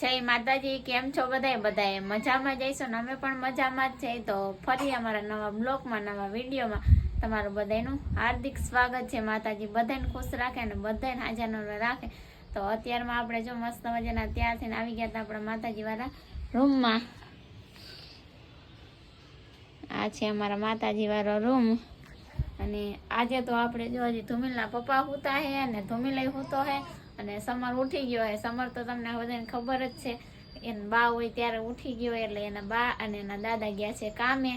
જય માતાજી, કેમ છો બધાય? બધાય મજામાં જઈશું ને? અમે પણ મજામાં જ છે. તો ફરી અમારા નવા બ્લોગમાં નવા વિડીયોમાં તમારું બધાનું હાર્દિક સ્વાગત છે. માતાજી બધાને ખુશ રાખે અને બધાને હાજર રાખે. તો અત્યારમાં આપણે જો મસ્ત મજાના ત્યાં થઈને આવી ગયા હતા આપણા માતાજી વાળા રૂમમાં. આ છે અમારા માતાજી વાળો રૂમ. અને આજે તો આપણે જો હજી ધુમિલના પપ્પા હોતા હે અને ધુમિલય હોતો હે. અને સમર ઉઠી ગયો હોય, સમર તો તમને બધાને ખબર જ છે. એને બા હોય ત્યારે ઉઠી ગયો એટલે એના બા અને એના દાદા ગયા છે કામે.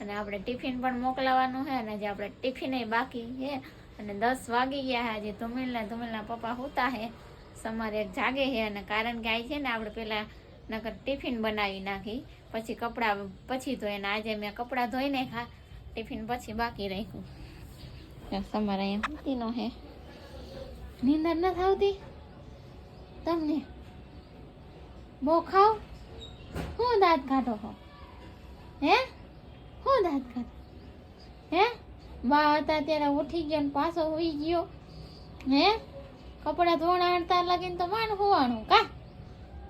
અને આપણે ટિફિન પણ મોકલાવાનું છે અને જે આપણે ટિફિન બાકી છે. અને દસ વાગી ગયા છે આજે ધુમિલના ધુમિલના પપ્પા હોતા હે સમર જાગે છે અને કારણ કે આ છે ને આપણે પહેલાં નકર ટિફિન બનાવી નાખી. પછી કપડાં, પછી ધોઈને આજે મેં કપડાં ધોઈને ખા ટિફિન પછી બાકી રાખ્યું. તમારે અહીંયા હુતીનો હે નીંદર નથી આવતી? તમને બહુ ખાવ હું દાંત કાઢો હો? હે? હું દાંત કાઢો? હે? બા હતા ત્યારે ઉઠી ગયો ને પાછો હોઈ ગયો. હે? કપડાં ધોણા હણતા લગીને તો માન હોવાનું કા?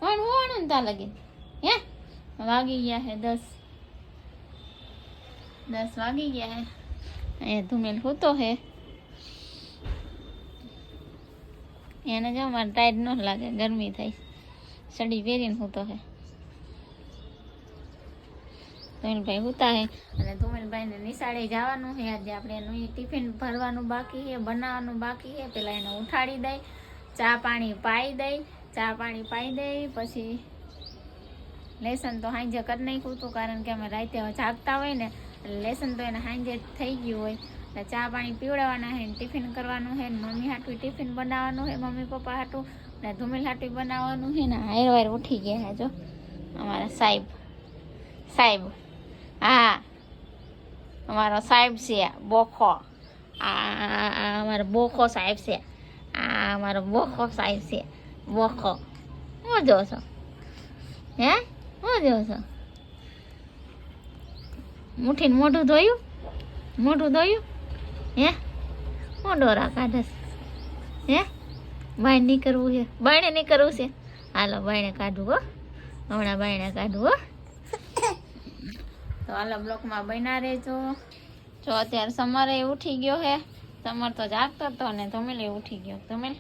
માન હોવાનું ને તા લગીને. હે? વાગી ગયા હે દસ. દસ વાગી ગયા હે. અહીંયા ધુમેલ હોતો હે. એને જો મારે ટાઈટ ન લાગે, ગરમી થાય. સડી પહેરીને હોતો હે. ધુમિલભાઈ હોતા હે. અને ધુમિલભાઈને નિશાળે જવાનું છે આજે આપણે એનું ટિફિન ભરવાનું બાકી છે બનાવવાનું બાકી છે પેલા એને ઉઠાડી દઈ, ચા પાણી પાઈ દઈ, ચા પાણી પાઈ દઈ, પછી લેસન તો હાંજે કરી નાખ્યું હતું, કારણ કે અમે રાતે જાગતા હોય ને લેસન તો એને હાંજે થઈ ગયું હોય. એટલે ચા પાણી પીવડાવવાના છે ટિફિન કરવાનું છે મમ્મી હાટું ટિફિન બનાવવાનું છે મમ્મી પપ્પા હાટું ને ધૂમિલ હાટું બનાવવાનું છે ને હાર વાર ઉઠી ગયા છે જો અમારા સાહેબ. સાહેબ. હા. અમારો સાહેબ છે, બોખો. આ અમારો બોખો સાહેબ છે. આ અમારો બોખો સાહેબ છે. બોખો. હું જો છો? હે? હું જો છો? મુઠીને મોઢું ધોયું? મોઢું ધોયું? હે? હું ડોરા કાઢસ. હે? બાય નહીં કરવું છે. બાયણે નહીં કરવું છે. હાલો, બાયણે કાઢવું હો. હમણાં બાયણે કાઢવું હો. તો હાલો, બ્લોકમાં બન્યા રહેજો. જો અત્યારે સમરે ઉઠી ગયો હે. સમર તો જાગતો હતો ને ધમેલે ઉઠી ગયો. ધમેલ.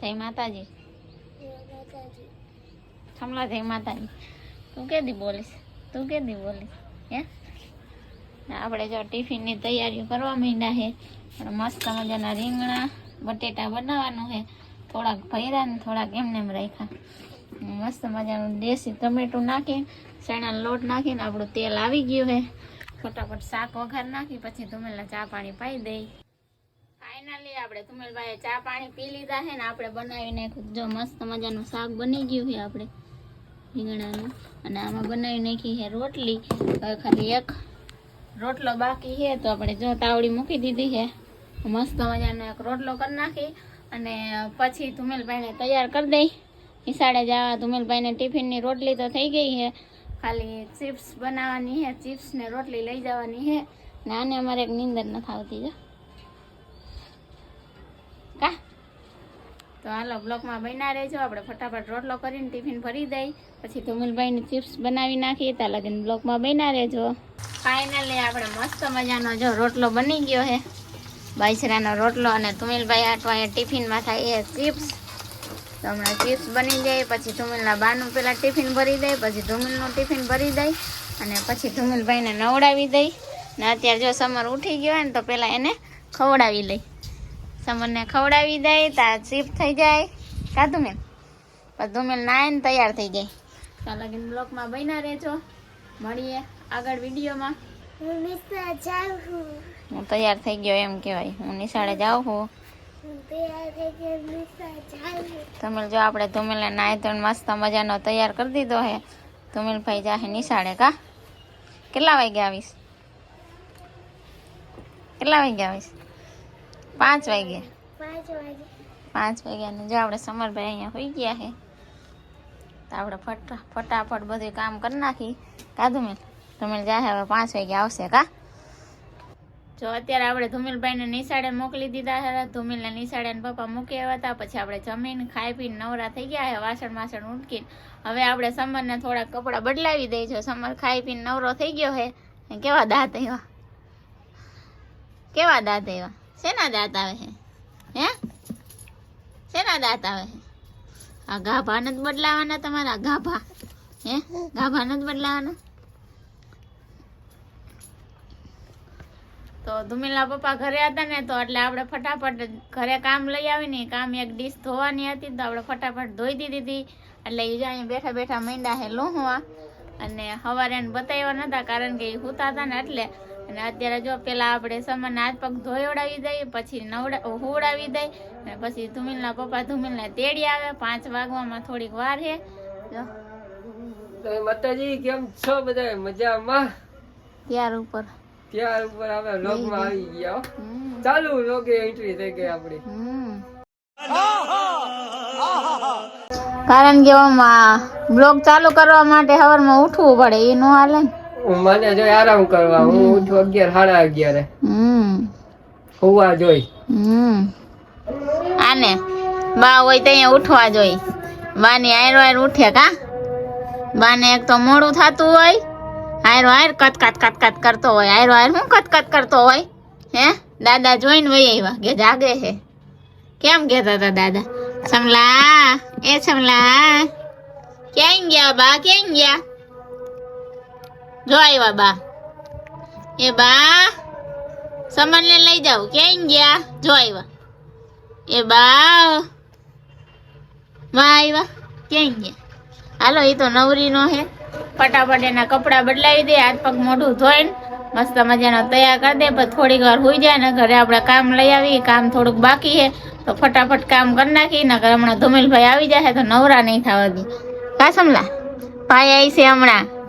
જય માતાજી. થમલા જય માતાજી. તું કેદી બોલીશ? તું કેદી બોલીશ? હે? ને આપણે જો ટિફિનની તૈયારીઓ કરવા માંડ્યા છે અને મસ્ત મજાના રીંગણા, બટેટા બનાવવાનું છે. થોડાક ભર્યા ને થોડાક એમને એમ રાખ્યા. મસ્ત મજાનું દેશી ટમેટું નાખી ચણાનો લોટ નાખીને આપણું તેલ આવી ગયું છે. ફટાફટ શાક વઘાર નાખી, પછી ધુમેલના ચા પાણી પાઈ દઈ. ફાઇનલી આપણે ધુમેલભાઈએ ચા પાણી પી લીધા છે ને આપણે બનાવી નાખ્યું જો મસ્ત મજાનું શાક બની ગયું છે આપણે રીંગણાનું. અને આમાં બનાવી નાખી છે રોટલી, હવે ખાલી એક રોટલો બાકી છે, તો આપણે જો તાવડી મૂકી દીધી છે. મસ્ત મજાનો એક રોટલો કરી નાખી અને પછી ધુમેલભાઈને તૈયાર કરી દઈ. નિશાળે જવા ધુમેલભાઈને ટિફિનની રોટલી તો થઈ ગઈ છે. ખાલી ચિપ્સ બનાવવાની છે ચિપ્સ ને રોટલી લઈ જવાની છે. ને આને અમારે એક નીંદર નથી આવતી જો. તો હાલો બ્લોકમાં બન્યા રહેજો. આપણે ફટાફટ રોટલો કરીને ટિફિન ભરી દઈ. પછી ધુમિલભાઈની ચિપ્સ બનાવી નાખીએ. ત્યાં લગીને બ્લોકમાં બન્યા રહેજો. ફાઇનલી આપણે મસ્ત મજાનો જો રોટલો બની ગયો છે બાજરાનો રોટલો અને તુમિલભાઈ આટવા ટિફિનમાં થાય એ ચિપ્સ તો હમણાં ચિપ્સ બની જાય, પછી ધુમિલના બાનું પહેલાં ટિફિન ભરી દઈ, પછી ધુમિલનું ટિફિન ભરી દઈ, અને પછી ધુમિલભાઈને નવડાવી દઈ. ને અત્યારે જો સમર ઉઠી ગયો હોય ને, તો પહેલાં એને ખવડાવી લઈ. સમરને ખવડાવી દે તાર શિફ્ટ થઈ જાય. કા ધુમેલ પછી ધુમેલ નાય તૈયાર થઈ જાય. તો લગીન બ્લોકમાં બન્યા રહેજો. મળીએ આગળ વિડીયોમાં. હું તૈયાર થઈ ગયો એમ કહેવાય. હું નિશાળે જાઉં છું. તમે જો આપણે ધુમેલને નાય તો મસ્ત મજાનો તૈયાર કરી દીધો હે. ધુમેલભાઈ જાહે નિશાળે કા? કેટલા વાગે આવીશ? કેટલા વાગે આવીશ? પાંચ વાગે? પાંચ વાગ્યાને જો આપણે સમરભાઈ અહીંયા હોઈ ગયા છે. તો આપણે ફટા ફટાફટ બધું કામ કરી નાખી. કાધું મેલ તમે જા હવે પાંચ વાગે આવશે કા? જો અત્યારે આપણે ધુમિલભાઈને નિશાળે મોકલી દીધા હતા ધુમિલને નિશાળે પપ્પા મૂકી આવ્યા હતા. પછી આપણે જમીન ખાઈ પીને નવરા થઈ ગયા છે. વાસણ વાસણ ઉટકીને. હવે આપણે સમરને થોડા કપડાં બદલાવી દઈશું સમર ખાઈ પીને નવરો થઈ ગયો છે. કેવા દાંત એવા કેવા દાંત આવ્યા? શેના દાંત આવે છે? હે? શેના દાંત આવે છે? આ ગાભા નથી બદલાવાના તમારા ગાભા? હે? ગાભા નથી બદલાવાના? તો ધુમીલા પપ્પા ઘરે હતા ને, તો એટલે આપણે ફટાફટ ઘરે કામ લઈ આવીને કામ એક ડીશ ધોવાની હતી, તો આપણે ફટાફટ ધોઈ દીધી. હતી એટલે એ જાય બેઠા બેઠા માંડ્યા હે લોહવા. અને સવારે એને બતાવ્યા નતા, કારણ કે એ સૂતા હતા ને એટલે અને અત્યારે જો પેલા આપણે સમાન હાથ પગ ધોયવડાવી દઈએ પછી નવડા હોવડાવી દઈ અને પછી ધુમિલના પપ્પા ધુમિલને તેડી આવે પાંચ વાગવામાં થોડીક વાર છે માતાજી કેમ છો બધા મજામાં? ત્યાર ઉપર. ત્યાર ઉપર આપણે લોગમાં આવી ગયા ચાલુ લોગે એન્ટ્રી થઈ ગઈ આપણી કારણ કે બ્લોગ ચાલુ કરવા માટે સવારમાં ઉઠવું પડે એ નો હાલે ને. મને જો આરામ કરવા હું ઉઠું અગિયાર સાડા અગિયારે. હમ. હોવા જોઈ. આને બા હોય તો અહીંયા ઉઠવા જોઈ. બાની આયરો આયર ઉઠે કા? બાને એક તો મોડું થતું હોય આયરો આયર કત કત કત કત કરતો હોય. આયરો આયર શું કત કત કરતો હોય? હે? દાદા જોઈને વહી આવ્યા. કે જાગે છે કેમ કહેતા હતા દાદા? સમલા એ સમલા ક્યાં ગયા બા? ક્યાં ગયા? જો આવ્યા બા. એ બા, સમનને લઈ જાવ ક્યાં ગયા? જો આવ્યા એ બા, માં આવ્યા ક્યાં ગયા? હાલો એ તો નવરીનો હે. ફટાફટ એના કપડાં બદલાવી દે, હાથ પગ મોઢું ધોઈને, મસ્ત મજાનો તૈયાર કરી દે, પછી થોડીક વાર હોઈ જાય ને ઘરે આપણે કામ લઈ આવી કામ થોડુંક બાકી હે, તો ફટાફટ કામ કરી નાખી ને હમણાં ધુમેલભાઈ આવી જાય તો નવરા નહીં થવા દે. કા સમલા? ભાઈ આવી છે હમણાં.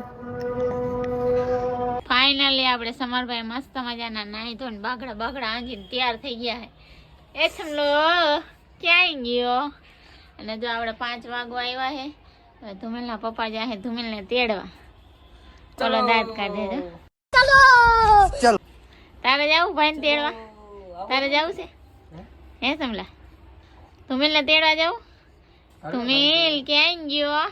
ફાઇનલી આપણે સમરભાઈ મસ્ત મજાના નાહી ધોઈને બાગડા બાગડા આંગીને તૈયાર થઈ ગયા છે. એ સમલો ક્યાંય ગયો? અને જો આપણે પાંચ વાગવા આવ્યા છે હવે ધુમેલના પપ્પા જાય ધુમેલને તેડવા. ચલો દાંત કાઢે છે. તારે જવું ભાઈ ને તેડવા? તારે જવું છે? હે? સમલા ધુમેલને તેડવા જવું ધુમેલ ક્યાંય ગયો?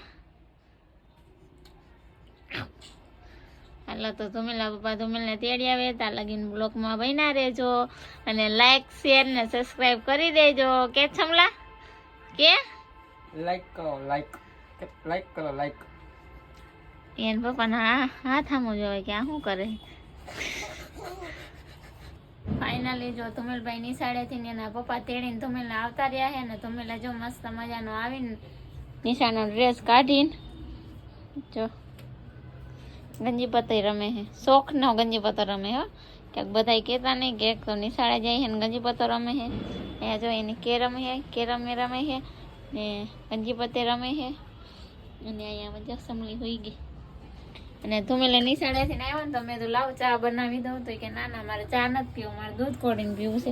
હાલો તો ધુમેલા પપ્પા ધુમેલને તેડી આવે ત્યાં લગીન બ્લોગમાં બન્યા રહેજો. અને લાઈક શેર ને સબસ્ક્રાઇબ કરી દેજો. કે છમલા? કે? લાઈક કરો લાઈક લાઈક કરો લાઈક એને પપ્પાના હા હાથ આમો જોવે કે આ શું કરે? ફાઇનલી જો ધુમેલભાઈ નિશાળેથી ને એના પપ્પા તેડીને ધુમેલને આવતા રહ્યા છે ને ધુમેલા જો મસ્ત મજાનો આવીને નિશાળનો ડ્રેસ કાઢીને જો. ગંજીપતિ રમે છે શોખનો ગંજીપતો રમે હો. ક્યાંક બધાય કહેતા નહીં કે તો નિશાળે જાય છે ને ગંજીપતો રમે છે અહીંયા જો એની કેરમ છે કેરમ એ રમે છે ને ગંજીપતે રમે છે અને અહીંયા મજા સમલી હોઈ ગઈ. અને ધુમેલે નિશાળેથી આવ્યો ને તો મેં તો લાવ ચા બનાવી દઉં. તો કે, ના ના, મારે ચા નથી પીવું, મારે દૂધ કોડીને પીવું છે.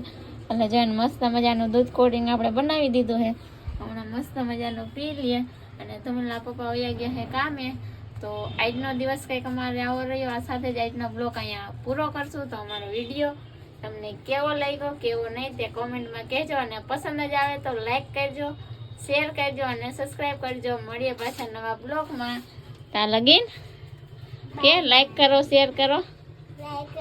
એટલે જોઈને મસ્ત મજાનું દૂધ કોડીને આપણે બનાવી દીધું છે હમણાં મસ્ત મજાનું પી લઈએ. અને ધુમેલના પપ્પા વયા ગયા છે કામે. તો આજનો દિવસ કંઈક અમારે આવો રહ્યો. આ સાથે જ આજનો બ્લોગ અહીંયા પૂરો કરશું. તો અમારો વીડિયો તમને કેવો લાગ્યો, કેવો નહીં તે કોમેન્ટમાં કહેજો. અને પસંદ જ આવે તો લાઈક કરજો, શેર કરજો અને સબસ્ક્રાઈબ કરજો. મળીએ પાછા નવા બ્લોગમાં. ત્યાં લગીન કે લાઈક કરો, શેર કરો. લાઈક